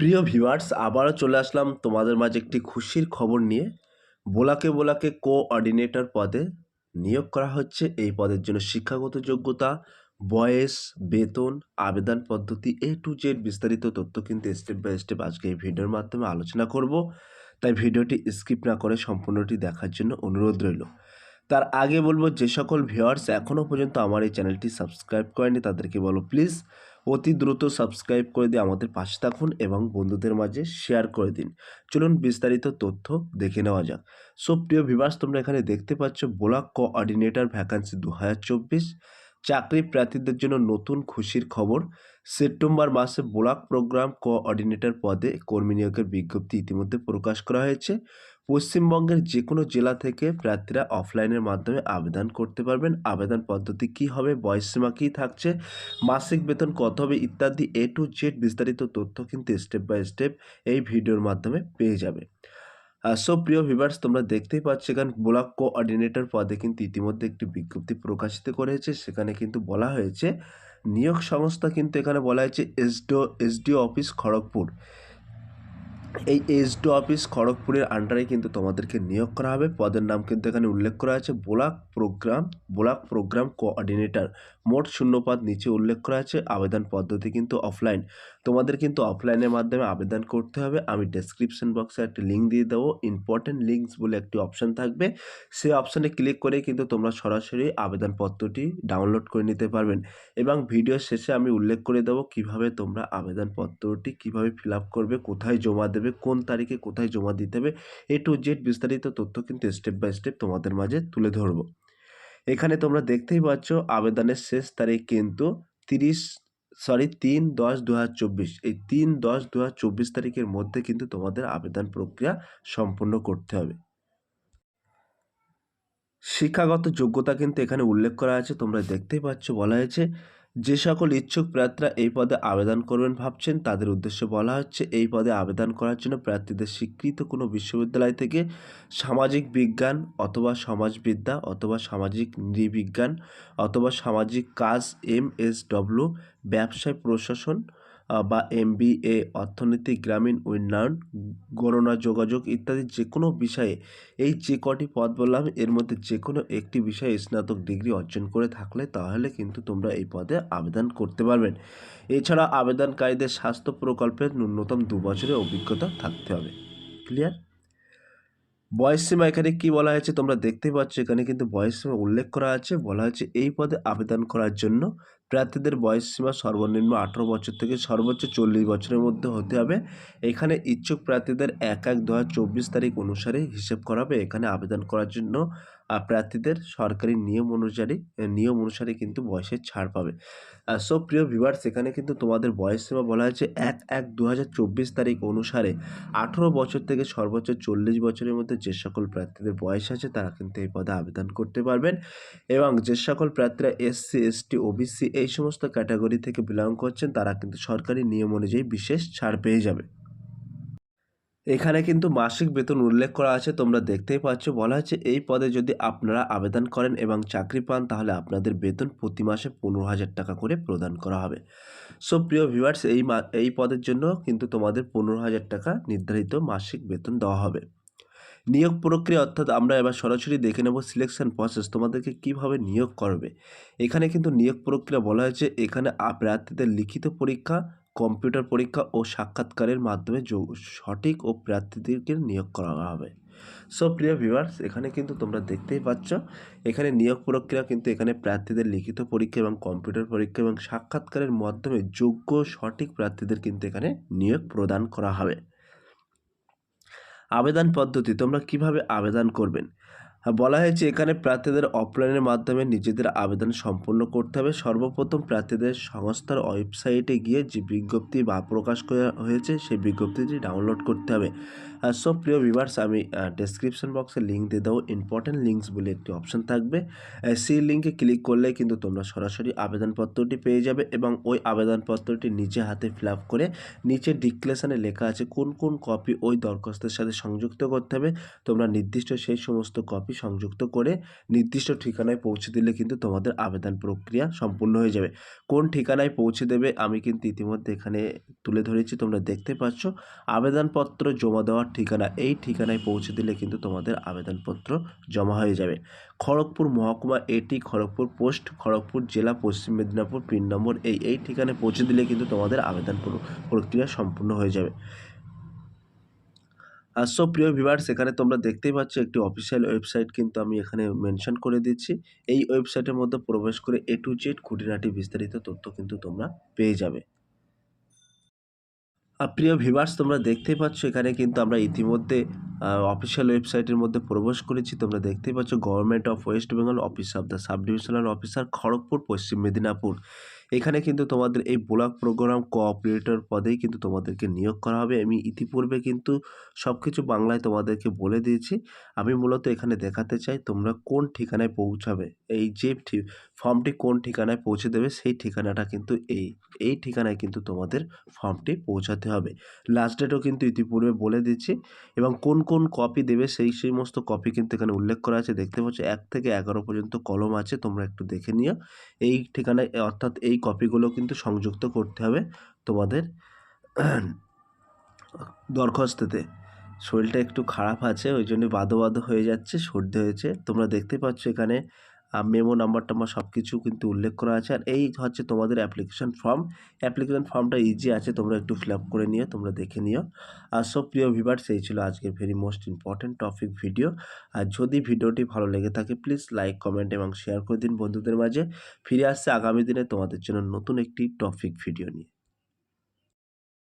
প্রিয় ভিউয়ার্স, আবারও চলে আসলাম তোমাদের মাঝে একটি খুশির খবর নিয়ে। বোলাকে বোলাকে কোঅর্ডিনেটর পদে নিয়োগ করা হচ্ছে। এই পদের জন্য শিক্ষাগত যোগ্যতা, বয়স, বেতন, আবেদন পদ্ধতি এ টু জেড বিস্তারিত তথ্য কিন্তু স্টেপ বাই স্টেপ আজকে এই ভিডিওর মাধ্যমে আলোচনা করব। তাই ভিডিওটি স্কিপ না করে সম্পূর্ণটি দেখার জন্য অনুরোধ রইল। তার আগে বলব, যে সকল ভিউয়ার্স এখনও পর্যন্ত আমার এই চ্যানেলটি সাবস্ক্রাইব করেনি তাদেরকে বলো প্লিজ অতি দ্রুত সাবস্ক্রাইব করে দিয়ে আমাদের পাশে থাকুন এবং বন্ধুদের মাঝে শেয়ার করে দিন। চলুন বিস্তারিত তথ্য দেখে নেওয়া যাক। সো, প্রিয় ভিভার্স তোমরা এখানে দেখতে পাচ্ছ, ব্লক কোঅর্ডিনেটর ভ্যাকান্সি দু হাজার চব্বিশ, চাকরি প্রার্থীদের জন্য নতুন খুশির খবর। সেপ্টেম্বর মাসে ব্লক প্রোগ্রাম কোঅর্ডিনেটর পদে কর্মী নিয়োগের বিজ্ঞপ্তি ইতিমধ্যে প্রকাশ করা হয়েছে। পশ্চিমবঙ্গের যে কোনো জেলা থেকে প্রার্থীরা অফলাইনের মাধ্যমে আবেদন করতে পারবেন। আবেদন পদ্ধতি কী হবে? বয়সসীমা কী থাকছে? মাসিক বেতন কত হবে? ইত্যাদি এ টু জেড বিস্তারিত তথ্য কিন্তু স্টেপ বাই স্টেপ এই ভিডিওর মাধ্যমে পেয়ে যাবে। সো প্রিয় ভিভার্স তোমরা দেখতেই পাচ্ছ এখানে ব্লক কোঅর্ডিনেটর পদে কিন্তু ইতিমধ্যে একটি বিজ্ঞপ্তি প্রকাশিত করেছে। সেখানে কিন্তু বলা হয়েছে, নিয়োগ সংস্থা কিন্তু এখানে বলা হয়েছে এসডিও এসডিও অফিস খড়গপুর। এই এসডিও অফিস খড়গপুরের আন্ডারে কিন্তু তোমাদেরকে নিয়োগ করা হবে। পদের নাম কিন্তু এখানে উল্লেখ করা আছে। Block program block program coordinator. মোট শূন্যপদ নিচে উল্লেখ করা আছে। আবেদন পদ্ধতি কিন্তু অফলাইন তোমাদের কিন্তু অফলাইনের মাধ্যমে আবেদন করতে হবে। আমি ডেসক্রিপশন বক্সে একটি লিঙ্ক দিয়ে দেবো। ইম্পর্টেন্ট লিঙ্কস বলে একটি অপশান থাকবে। সেই অপশানে ক্লিক করে কিন্তু তোমরা সরাসরি আবেদনপত্রটি ডাউনলোড করে নিতে পারবেন। এবং ভিডিও শেষে আমি উল্লেখ করে দেবো কীভাবে তোমরা আবেদনপত্রটি কীভাবে ফিল করবে, কোথায় জমা দেবে কোন তারিখে কোথায় জমা দিতে হবে এ টু জেড বিস্তারিত তথ্য কিন্তু স্টেপ বাই স্টেপ তোমাদের মাঝে তুলে ধরবো। এখানে তোমরা দেখতেই পাচ্ছ, আবেদনের শেষ তারিখ কিন্তু তিরিশ সরি তিন দশ দু এই তিন দশ দু তারিখের মধ্যে কিন্তু তোমাদের আবেদন প্রক্রিয়া সম্পূর্ণ করতে হবে। শিক্ষাগত যোগ্যতা কিন্তু এখানে উল্লেখ করা আছে, তোমরা দেখতেই পাচ্ছ, বলা হয়েছে যে সকল ইচ্ছুক প্রার্থীরা এই পদে আবেদন করবেন ভাবছেন, তাদের উদ্দেশ্যে বলা হচ্ছে, এই পদে আবেদন করার জন্য প্রার্থীদের স্বীকৃত কোনো বিশ্ববিদ্যালয় থেকে সামাজিক বিজ্ঞান অথবা সমাজবিদ্যা অথবা সামাজিক নৃবিজ্ঞান অথবা সামাজিক কাজ, এম এস ডব্লিউ, ব্যবসায় প্রশাসন বা এমবিএ অর্থনীতি, গ্রামীণ উন্নয়ন, গণনা, যোগাযোগ ইত্যাদি যে কোনো বিষয়ে এই যে কটি পদ বললাম, এর মধ্যে যে কোনো একটি বিষয়ে স্নাতক ডিগ্রি অর্জন করে থাকলে তাহলে কিন্তু তোমরা এই পদে আবেদন করতে পারবেন। এছাড়া আবেদনকারীদের স্বাস্থ্য প্রকল্পের ন্যূনতম দু বছরের অভিজ্ঞতা থাকতে হবে। ক্লিয়ার? বয়সসীমা এখানে কী বলা হয়েছে তোমরা দেখতেই পাচ্ছ, এখানে কিন্তু বয়সসীমা উল্লেখ করা আছে। বলা হয়েছে এই পদে আবেদন করার জন্য প্রার্থীদের বয়সসীমা সর্বনিম্ন আঠেরো বছর থেকে সর্বোচ্চ চল্লিশ বছরের মধ্যে হতে হবে। এখানে ইচ্ছুক প্রার্থীদের এক এক দু তারিখ অনুসারে হিসেব করা হবে। এখানে আবেদন করার জন্য প্রার্থীদের সরকারি নিয়ম অনুযায়ী নিয়ম অনুসারে কিন্তু বয়সের ছাড় পাবে। সো, প্রিয় ভিউয়ার্স, এখানে কিন্তু তোমাদের বয়স সীমা বলা হয়েছে এক এক দু তারিখ অনুসারে। আঠেরো বছর থেকে সর্বোচ্চ চল্লিশ বছরের মধ্যে যে সকল প্রার্থীদের বয়স আছে, তারা কিন্তু এই পদে আবেদন করতে পারবেন। এবং যে সকল প্রার্থীরা এসসি, এসটি, ওবিসি এই সমস্ত ক্যাটাগরি থেকে বিলং করছেন, তারা কিন্তু সরকারি নিয়ম অনুযায়ী বিশেষ ছাড় পেয়ে যাবে। এখানে কিন্তু মাসিক বেতন উল্লেখ করা আছে, তোমরা দেখতেই পাচ্ছ, বলা হচ্ছে এই পদে যদি আপনারা আবেদন করেন এবং চাকরি পান, তাহলে আপনাদের বেতন প্রতি মাসে পনেরো হাজার টাকা করে প্রদান করা হবে। সো প্রিয় ভিউয়ার্স এই এই পদের জন্য কিন্তু তোমাদের পনেরো হাজার টাকা নির্ধারিত মাসিক বেতন দেওয়া হবে। নিয়োগ প্রক্রিয়া অর্থাৎ আমরা এবার সরাসরি দেখে নেব সিলেকশন প্রসেস তোমাদেরকে কীভাবে নিয়োগ করবে। এখানে কিন্তু নিয়োগ প্রক্রিয়া বলা হয়েছে, এখানে প্রার্থীদের লিখিত পরীক্ষা কম্পিউটার পরীক্ষা ও সাক্ষাৎকারের মাধ্যমে সঠিক ও প্রার্থীদেরকে নিয়োগ করা হবে। সো প্রিয় ভিউয়ার্স এখানে কিন্তু তোমরা দেখতেই পাচ্ছ, এখানে নিয়োগ প্রক্রিয়া কিন্তু এখানে প্রার্থীদের লিখিত পরীক্ষা এবং কম্পিউটার পরীক্ষা এবং সাক্ষাৎকারের মাধ্যমে যোগ্য সঠিক প্রার্থীদের কিন্তু এখানে নিয়োগ প্রদান করা হবে। আবেদন পদ্ধতি তোমরা কীভাবে আবেদন করবেন? বলা হয়েছে এখানে প্রার্থীদের অফলাইনের মাধ্যমে নিজেদের আবেদন সম্পূর্ণ করতে হবে। সর্বপ্রথম প্রার্থীদের সংস্থার ওয়েবসাইটে গিয়ে যে বিজ্ঞপ্তি বা প্রকাশ করা হয়েছে, সেই বিজ্ঞপ্তিটি ডাউনলোড করতে হবে। আর সব প্রিয় ভিভার্স আমি ডেসক্রিপশন বক্সে লিঙ্ক দিয়ে দেবো। ইম্পর্টেন্ট লিঙ্কস বলে একটি অপশন থাকবে। সেই লিঙ্কে ক্লিক করলে কিন্তু তোমরা সরাসরি আবেদনপত্রটি পেয়ে যাবে এবং ওই আবেদনপত্রটি নিজে হাতে ফিল করে নিচে ডিক্লেশনে লেখা আছে কোন কোন কপি ওই দরখাস্তের সাথে সংযুক্ত করতে হবে। তোমরা নির্দিষ্ট সেই সমস্ত কপি কপি সংযুক্ত করে নির্দিষ্ট ঠিকানায় পৌঁছে দিলে কিন্তু তোমাদের আবেদন প্রক্রিয়া সম্পূর্ণ হয়ে যাবে। কোন ঠিকানায় পৌঁছে দেবে আমি কিন্তু ইতিমধ্যে এখানে তুলে ধরেছি, তোমরা দেখতে পাচ্ছ। আবেদনপত্র জমা দেওয়ার ঠিকানা, এই ঠিকানায় পৌঁছে দিলে কিন্তু তোমাদের আবেদনপত্র জমা হয়ে যাবে। খড়গপুর মহকুমা, এটি খড়গপুর পোস্ট, খড়গপুর জেলা, পশ্চিম মেদিনীপুর, পিন নম্বর এই এই ঠিকানায় পৌঁছে দিলে কিন্তু তোমাদের আবেদন প্রক্রিয়া সম্পূর্ণ হয়ে যাবে। সো প্রিয় ভিভার্স এখানে তোমরা দেখতেই পাচ্ছ একটি অফিসিয়াল ওয়েবসাইট কিন্তু আমি এখানে মেনশন করে দিচ্ছি। এই ওয়েবসাইটের মধ্যে প্রবেশ করে এ টু জেড খুঁটিনাটি বিস্তারিত তথ্য কিন্তু তোমরা পেয়ে যাবে। আর প্রিয় ভিভার্স তোমরা দেখতেই পাচ্ছ এখানে কিন্তু আমরা ইতিমধ্যে অফিসিয়াল ওয়েবসাইটের মধ্যে প্রবেশ করেছি। তোমরা দেখতেই পাচ্ছ government of West Bengal office of the sub divisional officer Kharagpur, Paschim Medinipur. এখানে কিন্তু তোমাদের এই ব্লক প্রোগ্রাম কোঅপারেটর পদেই কিন্তু তোমাদেরকে নিয়োগ করা হবে। আমি ইতিপূর্বে কিন্তু সব কিছু বাংলায় তোমাদেরকে বলে দিয়েছি। আমি মূলত এখানে দেখাতে চাই তোমরা কোন ঠিকানায় পৌঁছাবে। এই যে ফর্মটি কোন ঠিকানায় পৌঁছে দেবে সেই ঠিকানাটা কিন্তু এই এই ঠিকানায় কিন্তু তোমাদের ফর্মটি পৌঁছাতে হবে। লাস্ট ডেটও কিন্তু ইতিপূর্বে বলে দিচ্ছি এবং কোন কোন কপি দেবে সেই সমস্ত কপি কিন্তু এখানে উল্লেখ করা আছে। দেখতে পাচ্ছ এক থেকে এগারো পর্যন্ত কলম আছে, তোমরা একটু দেখে নিও। এই ঠিকানায়, অর্থাৎ এই কপিগুলো কিন্তু সংযুক্ত করতে হবে তোমাদের দরখাস্ততে। শরীরটা একটু খারাপ আছে, ওই জন্য বাদো বাদো হয়ে যাচ্ছে, সর্দি হয়েছে। তোমরা দেখতে পাচ্ছ এখানে মেমো নাম্বার টাম্বার সব কিছু কিন্তু উল্লেখ করা আছে। আর এই হচ্ছে তোমাদের অ্যাপ্লিকেশন ফর্ম অ্যাপ্লিকেশন ফর্মটা ইজি আছে, তোমরা একটু ফিল আপ করে নিও, তোমরা দেখে নিও। আর সব প্রিয় ভিভার্স এই ছিল আজকের very most important topic video আর যদি ভিডিওটি ভালো লেগে থাকে প্লিজ লাইক কমেন্ট এবং শেয়ার করে দিন বন্ধুদের মাঝে। ফিরে আসছে আগামী দিনে তোমাদের জন্য নতুন একটি টপিক ভিডিও নিয়ে।